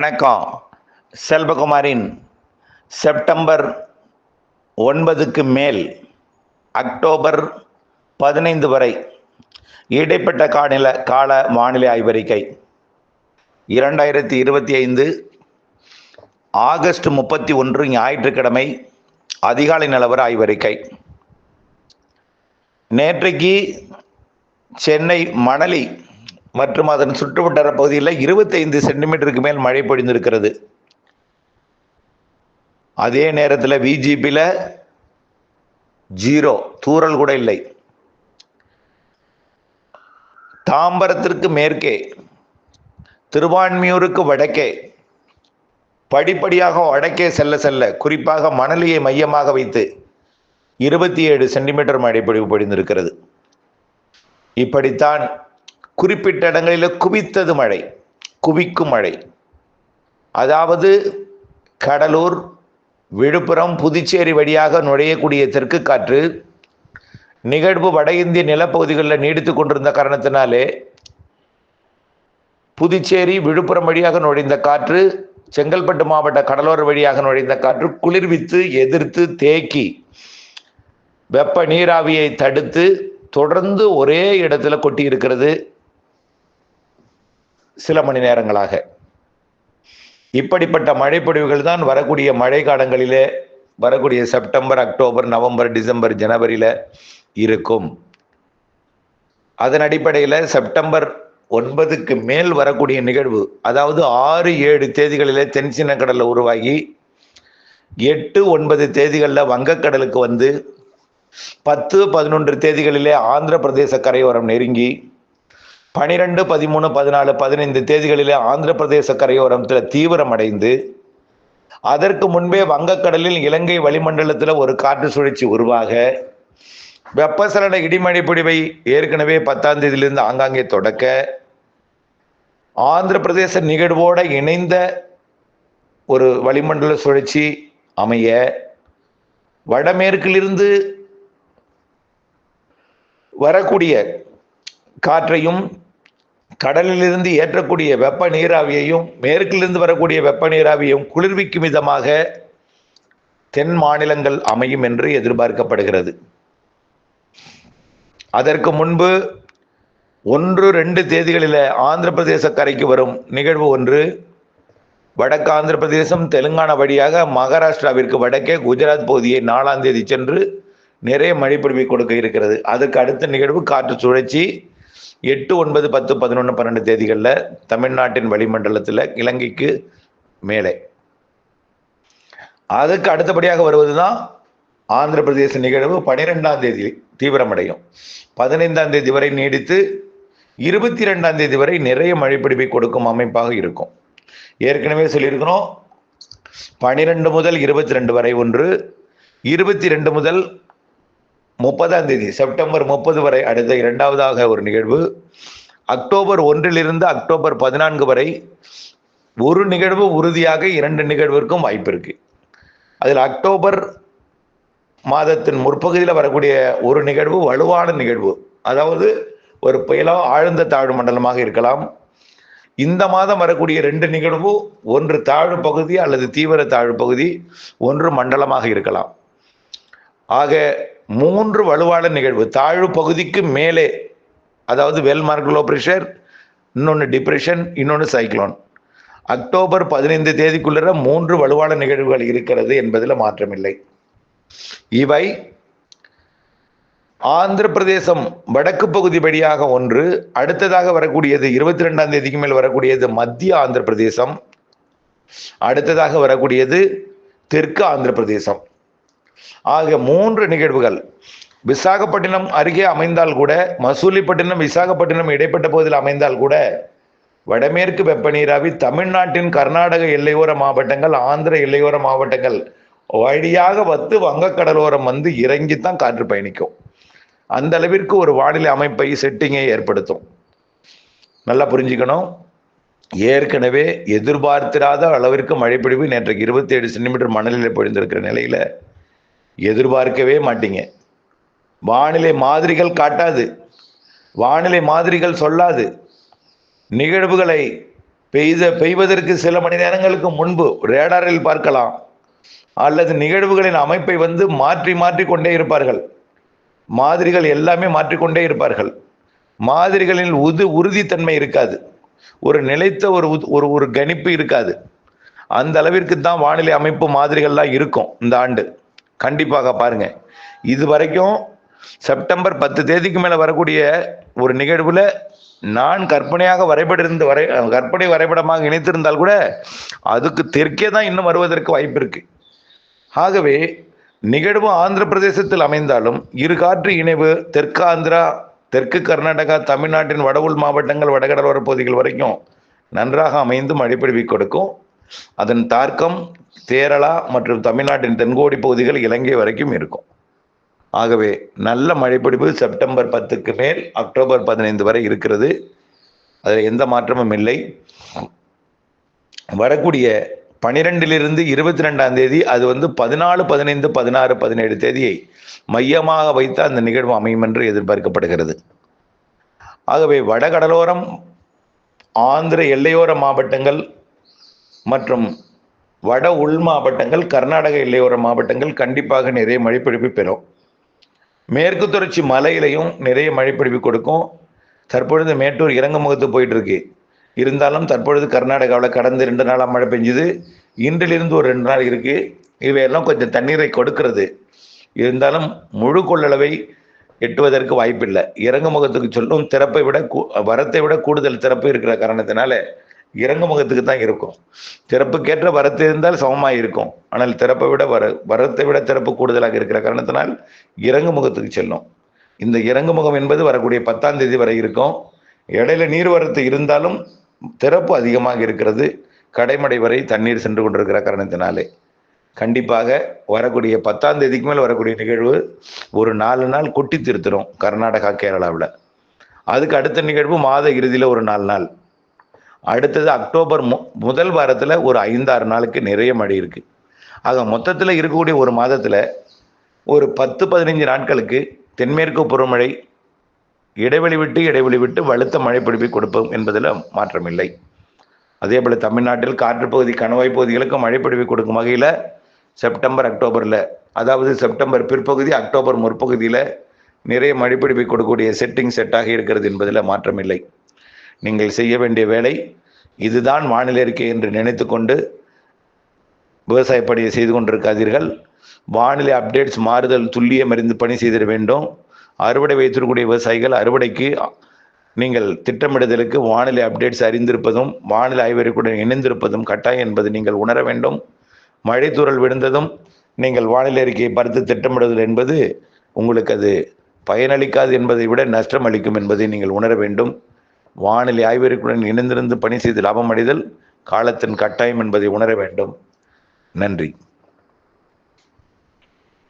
வணக்கம். செல்வகுமாரின் செப்டம்பர் ஒன்பதுக்கு மேல் அக்டோபர் பதினைந்து வரை இடைப்பட்ட கால கால வானிலை ஆய்வறிக்கை. இரண்டாயிரத்தி இருபத்தி ஐந்து ஆகஸ்ட் முப்பத்தி ஒன்று ஞாயிற்றுக்கிழமை அதிகாலை நிலவர ஆய்வறிக்கை. நேற்றைக்கு சென்னை மணலி மற்றும் அதன் சுற்றுவட்டார பகுதியில் இருபத்தைந்து சென்டிமீட்டருக்கு மேல் மழை பொழிந்திருக்கிறது. அதே நேரத்தில் விஜிபியில் ஜீரோ தூறல் கூட இல்லை. தாம்பரத்திற்கு மேற்கே திருவான்மியூருக்கு வடக்கே படிப்படியாக வடக்கே செல்ல செல்ல குறிப்பாக மணலியை மையமாக வைத்து இருபத்தி ஏழு சென்டிமீட்டர் மழை பொழிவு பொழிந்திருக்கிறது. இப்படித்தான் குறிப்பிட்ட இடங்களில் குவித்தது மழை குவிக்கும் மழை. அதாவது கடலூர் விழுப்புரம் புதுச்சேரி வழியாக நுழையக்கூடிய தெற்கு காற்று நிகழ்வு வட இந்திய நிலப்பகுதிகளில் நீடித்து கொண்டிருந்த காரணத்தினாலே புதுச்சேரி விழுப்புரம் வழியாக நுழைந்த காற்று செங்கல்பட்டு மாவட்ட கடலோர வழியாக நுழைந்த காற்று குளிர்வித்து எதிர்த்து தேக்கி வெப்ப நீராவியை தடுத்து தொடர்ந்து ஒரே இடத்துல கொட்டி இருக்கிறது சில மணி நேரங்களாக. இப்படிப்பட்ட மழைப்பொழிவுகள் தான் வரக்கூடிய மழை காலங்களிலே வரக்கூடிய செப்டம்பர் அக்டோபர் நவம்பர் டிசம்பர் ஜனவரியில் இருக்கும். அதன் அடிப்படையில் செப்டம்பர் ஒன்பதுக்கு மேல் வரக்கூடிய நிகழ்வு அதாவது ஆறு ஏழு தேதிகளிலே தென்சின கடலில் உருவாகி எட்டு ஒன்பது தேதிகளில் வங்கக்கடலுக்கு வந்து பத்து பதினொன்று தேதிகளிலே ஆந்திர பிரதேச கரையோரம் நெருங்கி பனிரெண்டு பதிமூணு பதினாலு பதினைந்து தேதிகளிலே ஆந்திர பிரதேச கரையோரத்தில் தீவிரமடைந்து அதற்கு முன்பே வங்கக்கடலில் இலங்கை வளிமண்டலத்தில் ஒரு காற்று சுழற்சி உருவாக வெப்பசலன இடிமழை பொழிவை ஏற்கனவே பத்தாம் தேதியிலிருந்து ஆங்காங்கே தொடக்க ஆந்திர பிரதேச நிகழ்வோட இணைந்த ஒரு வளிமண்டல சுழற்சி அமைய வடமேற்கிலிருந்து வரக்கூடிய காற்றையும் கடலிலிருந்து ஏற்றக்கூடிய வெப்ப நீராவியையும் மேற்கிலிருந்து வரக்கூடிய வெப்ப நீராவியையும் குளிர்விக்கும் விதமாக தென் மாநிலங்கள் அமையும் என்று எதிர்பார்க்கப்படுகிறது. அதற்கு முன்பு ஒன்று ரெண்டு தேதிகளில் ஆந்திர பிரதேச கரைக்கு வரும் நிகழ்வு ஒன்று வடக்கு ஆந்திர பிரதேசம் தெலுங்கானா வழியாக மகாராஷ்டிராவிற்கு வடக்கே குஜராத் பகுதியை நாலாம் தேதி சென்று நிறைய மழைப்பொழிவை கொடுக்க இருக்கிறது. அதுக்கு அடுத்த நிகழ்வு காற்று சுழற்சி எட்டு ஒன்பது பத்து பதினொன்று பன்னெண்டு தேதிகளில் தமிழ்நாட்டின் வளிமண்டலத்தில் இலங்கைக்கு மேலே. அதுக்கு அடுத்தபடியாக வருவது தான் ஆந்திர பிரதேச நிகழ்வு. பனிரெண்டாம் தேதி தீவிரமடையும். பதினைந்தாம் தேதி வரை நீடித்து இருபத்தி ரெண்டாம் தேதி வரை நிறைய மழைப்பிடிப்பை கொடுக்கும் அமைப்பாக இருக்கும். ஏற்கனவே சொல்லியிருக்கிறோம் பனிரெண்டு முதல் இருபத்தி ரெண்டு வரை ஒன்று இருபத்தி ரெண்டு முதல் முப்பதாம் தேதி செப்டம்பர் முப்பது வரை அடுத்த இரண்டாவதாக ஒரு நிகழ்வு. அக்டோபர் ஒன்றிலிருந்து அக்டோபர் பதினான்கு வரை ஒரு நிகழ்வு உறுதியாக இரண்டு நிகழ்விற்கும் வாய்ப்பு இருக்கு. அதில் அக்டோபர் மாதத்தின் முற்பகுதியில் வரக்கூடிய ஒரு நிகழ்வு வலுவான நிகழ்வு. அதாவது ஒரு புயலோ ஆழ்ந்த தாழ்வு மண்டலமாக இருக்கலாம். இந்த மாதம் வரக்கூடிய ரெண்டு நிகழ்வு ஒன்று தாழ்வு பகுதி அல்லது தீவிர தாழ்வு பகுதி ஒன்று மண்டலமாக இருக்கலாம். ஆக மூன்று வலுவான நிகழ்வு. தாழ்வு பகுதிக்கு மேலே அதாவது வெல் மார்க் ப்ரெஷர் இன்னொன்று டிப்ரெஷன் இன்னொன்று சைக்ளோன் அக்டோபர் பதினைந்து தேதிக்குள்ளே மூன்று வலுவான நிகழ்வுகள் இருக்கிறது என்பதில் மாற்றமில்லை. இவை ஆந்திர பிரதேசம் வடக்கு பகுதி வழியாக ஒன்று அடுத்ததாக வரக்கூடியது இருபத்தி ரெண்டாம் தேதிக்கு மேல் வரக்கூடியது மத்திய ஆந்திர பிரதேசம் அடுத்ததாக வரக்கூடியது தெற்கு ஆந்திர பிரதேசம். ஆகிய மூன்று நிகழ்வுகள். விசாகப்பட்டினம் அருகே அமைந்தால் கூட மசூலிப்பட்டினம் விசாகப்பட்டினம் இடைப்பட்ட பகுதியில் அமைந்தால் கூட வடமேற்கு வெப்ப நீராவி தமிழ்நாட்டின் கர்நாடக எல்லையோர மாவட்டங்கள் ஆந்திர எல்லையோர மாவட்டங்கள் வழியாக வந்து வங்கக்கடலோரம் வந்து இறங்கித்தான் காற்று பயணிக்கும். அந்த அளவிற்கு ஒரு வானிலை அமைப்பை செட்டிங்கை ஏற்படுத்தும். நல்லா புரிஞ்சுக்கணும். ஏற்கனவே எதிர்பார்த்திராத அளவிற்கு மழைப்பிடிவு நேற்றைக்கு இருபத்தி ஏழு சென்டிமீட்டர் மணலில் பொழிந்திருக்கிற நிலையில எதிர்பார்க்கவே மாட்டீங்க. வானிலை மாதிரிகள் காட்டாது. வானிலை மாதிரிகள் சொல்லாது. நிகழ்வுகளை பெய்த பெய்வதற்கு சில மணி நேரங்களுக்கு முன்பு ரேடாரில் பார்க்கலாம். அல்லது நிகழ்வுகளின் அமைப்பை வந்து மாற்றி மாற்றி கொண்டே இருப்பார்கள். மாதிரிகள் எல்லாமே மாற்றிக்கொண்டே இருப்பார்கள். மாதிரிகளில் உது உறுதித்தன்மை இருக்காது. ஒரு நிலைத்த ஒரு ஒரு ஒரு கணிப்பு இருக்காது. அந்த அளவிற்கு தான் வானிலை அமைப்பு மாதிரிகள்லாம் இருக்கும் இந்த ஆண்டு. கண்டிப்பாக பாருங்க. இது வரைக்கும் செப்டம்பர் பத்து தேதிக்கு மேல வரக்கூடிய ஒரு நிகழ்வுல நான் கற்பனையாக வரைபடிருந்து வரை கற்பனை வரைபடமாக இணைத்திருந்தால் கூட அதுக்கு தெற்கே தான் இன்னும் வருவதற்கு வாய்ப்பு இருக்கு. ஆகவே நிகழ்வு ஆந்திர பிரதேசத்தில் அமைந்தாலும் இரு காற்று இணைவு தெற்கு ஆந்திரா தெற்கு கர்நாடகா தமிழ்நாட்டின் வட உள் மாவட்டங்கள் வடகடலோர பகுதிகள் வரைக்கும் நன்றாக அமைந்து மழைப்பிடிவி கொடுக்கும். அதன் தாக்கம் கேரளா மற்றும் தமிழ்நாட்டின் தென்கோடி பகுதிகள் இலங்கை வரைக்கும் இருக்கும். ஆகவே நல்ல மழைப்பிடிப்பு செப்டம்பர் பத்துக்கு மேல் அக்டோபர் பதினைந்து வரை இருக்கிறது. அதில் எந்த மாற்றமும் இல்லை. வரக்கூடிய பனிரெண்டிலிருந்து இருபத்தி ரெண்டாம் தேதி அது வந்து பதினாலு பதினைந்து பதினாறு பதினேழு தேதியை மையமாக வைத்து அந்த நிகழ்வு அமையும் என்று எதிர்பார்க்கப்படுகிறது. ஆகவே வடகடலோரம் ஆந்திர எல்லையோர மாவட்டங்கள் மற்றும் வட உள் மாவட்டங்கள் கர்நாடக எல்லையோர மாவட்டங்கள் கண்டிப்பாக நிறைய மழைப்பிடிப்பு பெறும். மேற்கு தொடர்ச்சி மலையிலையும் நிறைய மழைப்பிடிப்பு கொடுக்கும். தற்பொழுது மேட்டூர் இறங்குமுகத்து போயிட்டு இருக்கு இருந்தாலும் தற்பொழுது கர்நாடகாவில் கடந்த ரெண்டு நாளாக மழை பெஞ்சுது. இன்றிலிருந்து ஒரு ரெண்டு நாள் இருக்கு. இவையெல்லாம் கொஞ்சம் தண்ணீரை கொடுக்கிறது. இருந்தாலும் முழு கொள்ளளவை எட்டுவதற்கு வாய்ப்பில்லை. இறங்குமுகத்துக்கு சொல்லும் திறப்பை விட கூ- வரத்தை விட கூடுதல் திறப்பு இருக்கிற காரணத்தினால இறங்குமுகத்துக்கு தான் இருக்கும். திறப்புக்கேற்ற வரத்து இருந்தால் சமமாக இருக்கும். ஆனால் திறப்பை விட வர வரத்தை விட திறப்பு கூடுதலாக இருக்கிற காரணத்தினால் இறங்குமுகத்துக்கு செல்லும். இந்த இறங்குமுகம் என்பது வரக்கூடிய பத்தாம் தேதி வரை இருக்கும். இடையில நீர்வரத்து இருந்தாலும் திறப்பு அதிகமாக இருக்கிறது. கடைமடை வரை தண்ணீர் சென்று கொண்டிருக்கிற காரணத்தினாலே. கண்டிப்பாக வரக்கூடிய பத்தாம் தேதிக்கு மேல் வரக்கூடிய நிகழ்வு ஒரு நாலு நாள் கொட்டி திருத்துறோம் கர்நாடகா கேரளாவில். அதுக்கு அடுத்த நிகழ்வு மாத இறுதியில் ஒரு நாலு நாள். அடுத்தது அக்டோபர் மு முதல் வாரத்தில் ஒரு ஐந்தாறு நாளுக்கு நிறைய மழை இருக்குது ஆக மொத்தத்தில் இருக்கக்கூடிய ஒரு மாதத்தில் ஒரு பத்து பதினைஞ்சு நாட்களுக்கு தென்மேற்கு பருவமழை இடைவெளி விட்டு இடைவெளி விட்டு வலுத்த மழை பிடிப்பை கொடுப்போம் என்பதில் மாற்றமில்லை அதே போல் தமிழ்நாட்டில் காற்றுப்பகுதி கணவாய் பகுதிகளுக்கு மழை பிடிப்பை கொடுக்கும் வகையில் செப்டம்பர் அக்டோபரில் அதாவது செப்டம்பர் பிற்பகுதி அக்டோபர் முற்பகுதியில் நிறைய மழை கொடுக்கக்கூடிய செட்டிங் செட்டாக இருக்கிறது என்பதில் மாற்றமில்லை நீங்கள் செய்ய வேண்டிய வேலை இதுதான் வானிலை அறிக்கை என்று நினைத்துக்கொண்டு விவசாய பணியை செய்து கொண்டிருக்காதீர்கள். வானிலை அப்டேட்ஸ் மாறுதல் துல்லியம் அறிந்து பணி செய்திட வேண்டும். அறுவடை வைத்திருக்கக்கூடிய விவசாயிகள் அறுவடைக்கு நீங்கள் திட்டமிடுதலுக்கு வானிலை அப்டேட்ஸ் அறிந்திருப்பதும் வானிலை ஆய்வறிக்கையுடன் இணைந்திருப்பதும் கட்டாயம் என்பது நீங்கள் உணர வேண்டும். மழைத்தூரல் விழுந்ததும் நீங்கள் வானிலை அறிக்கையை பார்த்து திட்டமிடுதல் என்பது உங்களுக்கு அது பயனளிக்காது என்பதை விட நஷ்டம் அளிக்கும் என்பதை நீங்கள் உணர வேண்டும். வானிலை ஆய்வறிக்கையுடன் இணைந்திருந்து பணி செய்து லாபம் அடைதல் காலத்தின் கட்டாயம் என்பதை உணர வேண்டும். நன்றி.